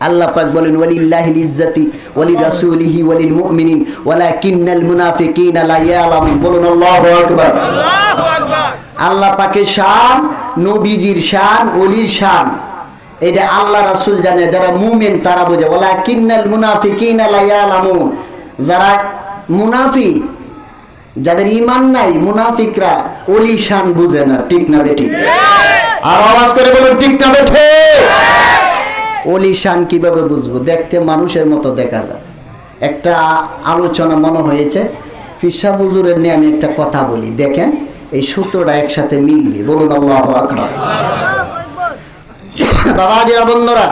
আল্লাহ পাক বলেন ওয়ালিল্লাহিল ইজ্জাতি ওয়ালি রাসূলিহি ওয়ালিল মুমিনিন ওয়ালাকিন্নাল মুনাফিকিনা লা ইয়ালামুন। বলুন আল্লাহু আকবার। আল্লাহ পাকের শান নবীজির শান ওলির শান। এটা আল্লাহ রাসূল জানে যারা মুমিন তারা বোঝে। ওয়ালাকিন্নাল মুনাফিকিনা লা ইয়ালামুন। যারা মুনাফি যাদের ঈমান নাই মুনাফিকরা ওলি শান বুঝে না। ঠিক না বেঠিক আর আওয়াজ করে বলুন ঠিক না বেঠিক অলিশান কীভাবে বুঝব? দেখতে মানুষের মতো দেখা যায়। একটা আলোচনা মনে হয়েছে ফিসা বুজুরের নিয়ে আমি একটা কথা বলি। দেখেন এই সূত্রটা একসাথে মিলবে। বলুন আল্লাহ আকবার। বাবা জিরা বন্ধুরা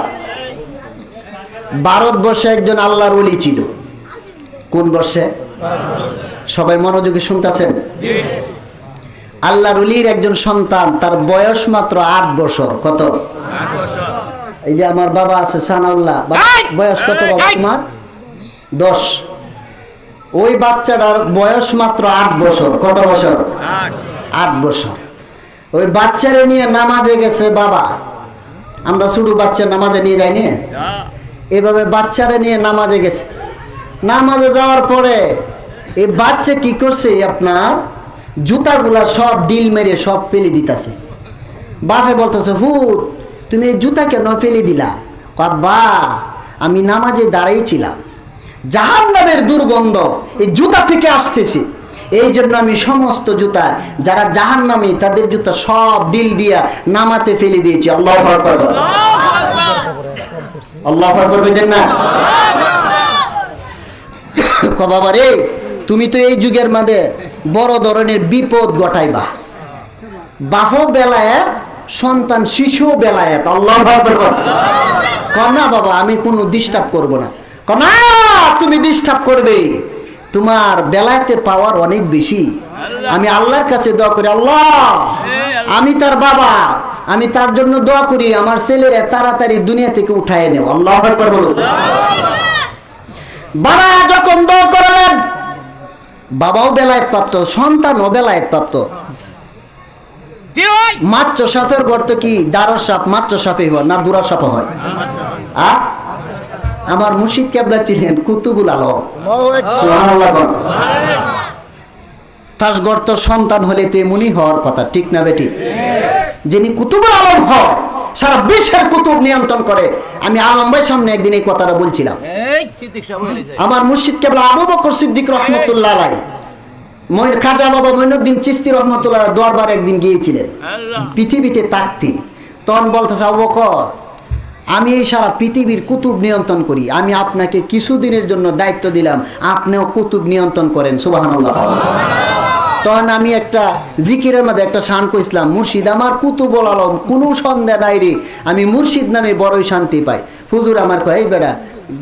ভারতবর্ষে একজন আল্লাহর অলি ছিল। কোন বর্ষে? সবাই মনোযোগে শুনতেছেন? আল্লাহর অলির একজন সন্তান তার বয়স মাত্র আট বছর। কত? এই যে আমার বাবা আছে সানাউল্লাহ। বয়স কত বাবা তোমার? দশ। ওই বাচ্চাটার বয়স মাত্র আট বছর। কত বছর? আট। বছর। ওই বাচ্চারে নিয়ে নামাজে গেছে বাবা। আমরা ছোট বাচ্চা নামাজে নিয়ে যাইনি? এভাবে বাচ্চারে নিয়ে নামাজে গেছে। নামাজে যাওয়ার পরে এই বাচ্চা কি করছে আপনার? জুতাগুলা সব ডিল মেরে সব ফেলে দিতেছে। বাপে বলতেছে হুত তুমি জুতা কেন ফেলে দিলা? বা আমি নামাজে দাঁড়াইছিলাম। জাহান নামের দুর্গন্ধ এই জুতা থেকে আসতেছে। এই জন্য আমি সমস্ত জুতা, যারা জাহান নামে তাদের জুতা সব ডিল দিয়া নামাতে ফেলে দিয়েছি। আল্লাহ আল্লাহ আকবার না? রে, তুমি তো এই যুগের মধ্যে বড় ধরনের বিপদ ঘটাইবা। বাহ বেলায় সন্তান শিশু বেলায় আল্লাহ না বাবা, আমি কোনো ডিস্টার্ব করব না। না, তুমি ডিস্টার্ব করবে তোমার বেলায়েতের পাওয়ার অনেক বেশি। আমি আল্লাহর কাছে দোয়া করি, আল্লাহ, আমি তার বাবা, আমি তার জন্য দোয়া করি, আমার ছেলেরা তাড়াতাড়ি দুনিয়া থেকে উঠায় নেও। আল্লাহ বলো বাবা, যখন দোয়া করলেন, বাবাও বেলায়েত প্রাপ্ত, সন্তানও বেলায়েত প্রাপ্ত। মাত্র সাপের গর্ত কি দারস সাপ? মাত্র সাপে হয় না দুরা সাপ হয়? আ? আমার মুর্শিদ কেবলা ছিলেন কুতুবুল আলম। গর্ত সন্তান হলে তো এমনই হওয়ার কথা ঠিক না বেটি? যিনি কুতুবুল আলম হয় সারা বিশ্বের কুতুব নিয়ন্ত্রণ করে। আমি আলম ভাই সামনে একদিন এই কথাটা বলছিলাম। আমার মুর্শিদ কেবলা আবু বকর সিদ্দিক রহমতুল্লাহ আলাই। খাজা বাবা মঈনুদ্দিন চিস্তি রহমতুল্লাহ দরবার একদিন গিয়েছিলেন। পৃথিবীতে তাকতি। তখন বলতেছে আবু বকর আমি এই সারা পৃথিবীর কুতুব নিয়ন্ত্রণ করি। আমি আপনাকে কিছুদিনের জন্য দায়িত্ব দিলাম আপনিও কুতুব নিয়ন্ত্রণ করেন। সুবহানাল্লাহ। তখন আমি একটা জিকিরের মধ্যে একটা শান কইছিলাম মুর্শিদ আমার কুতুবল আলম কোনো সন্দেহ নাই রে। আমি মুর্শিদ নামে বড়ই শান্তি পাই। হুজুর আমার কয় এই বেড়া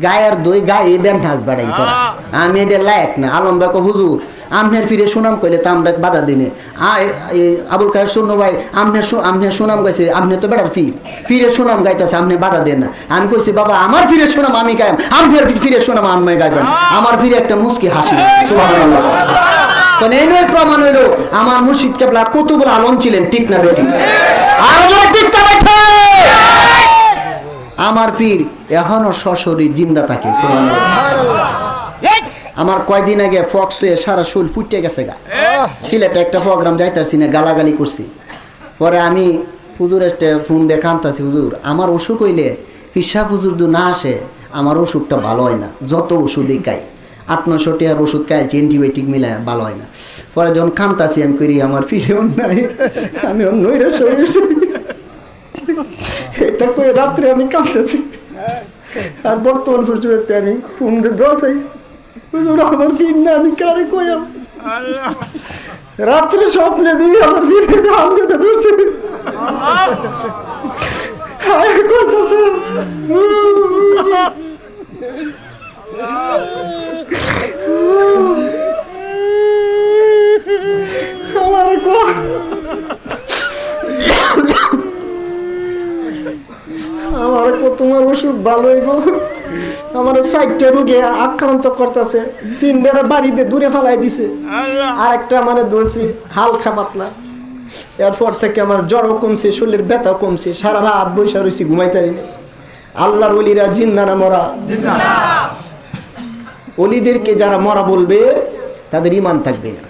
গায়ের দই গায়ে ব্যান্ঠাস বেড়াই তোরা। আমি এটা লায়ক না। আলম বাক হুজুর আমনের ফিরে সুনাম কইলে তা আমরা বাধা দিনে আবুল কাহের শুনো ভাই আমনের সু- আমনের সুনাম গাইছে আমনে তো বেড়ার ফির ফিরে সুনাম গাইতেছে আপনি বাধা দেন না। আমি কইছি বাবা আমার ফিরে সুনাম আমি গাইম আমনের ফিরে সুনাম আমি গাইবেন আমার ফিরে একটা মুস্কি হাসি সুবহানাল্লাহ। তো এই প্রমাণ হইল আমার মুর্শিদ কেবলা কুতুবুল আলম ছিলেন ঠিক না বেটি আরও জোরে ঠিক না বেঠে আমার পীর এখনও সশরী জিন্দা থাকে আমার কয়দিন আগে ফক্স হয়ে সারা শরীর ফুটে গেছে গা। সিলেটে একটা প্রোগ্রাম যাইতাছি না গালাগালি করছি। পরে আমি হুজুর একটা ফোন দিয়ে কান্তাছি হুজুর আমার অসুখ হইলে পিসা হুজুর দু না আসে আমার অসুখটা ভালো হয় না। যত ওষুধই খাই আট নশো টাকার ওষুধ খাইছি অ্যান্টিবায়োটিক মিলায় ভালো হয় না। পরে যখন কান্তাছি আমি করি আমার ফিরে নাই আমি অন্যরা শরীর এটা করে রাত্রে আমি কাঁদতেছি আর বর্তমান পর্যন্ত আমি দিয়ে দশ আইছি হুজুর আমার ফির না আমি কারে কইম রাত্রে স্বপ্নে দিয়ে আমার ফিরে হাম যেতে ধরছে। হায় কইতাছে আমার কো আমার কো তোমার অসুখ ভালো হইব। আমার সাইডটা রোগে আক্রান্ত করতেছে। তিন বেড়া বাড়িতে দূরে ফেলাই দিছে। আর একটা মানে ধরছি হালকা পাতলা। এরপর থেকে আমার জ্বরও কমছে শরীরের ব্যথাও কমছে। সারা রাত বৈশা রয়েছি ঘুমাইতারি না আল্লাহর অলিরা জিন্নারা মরা? অলিদেরকে যারা মরা বলবে তাদের ইমান থাকবে না।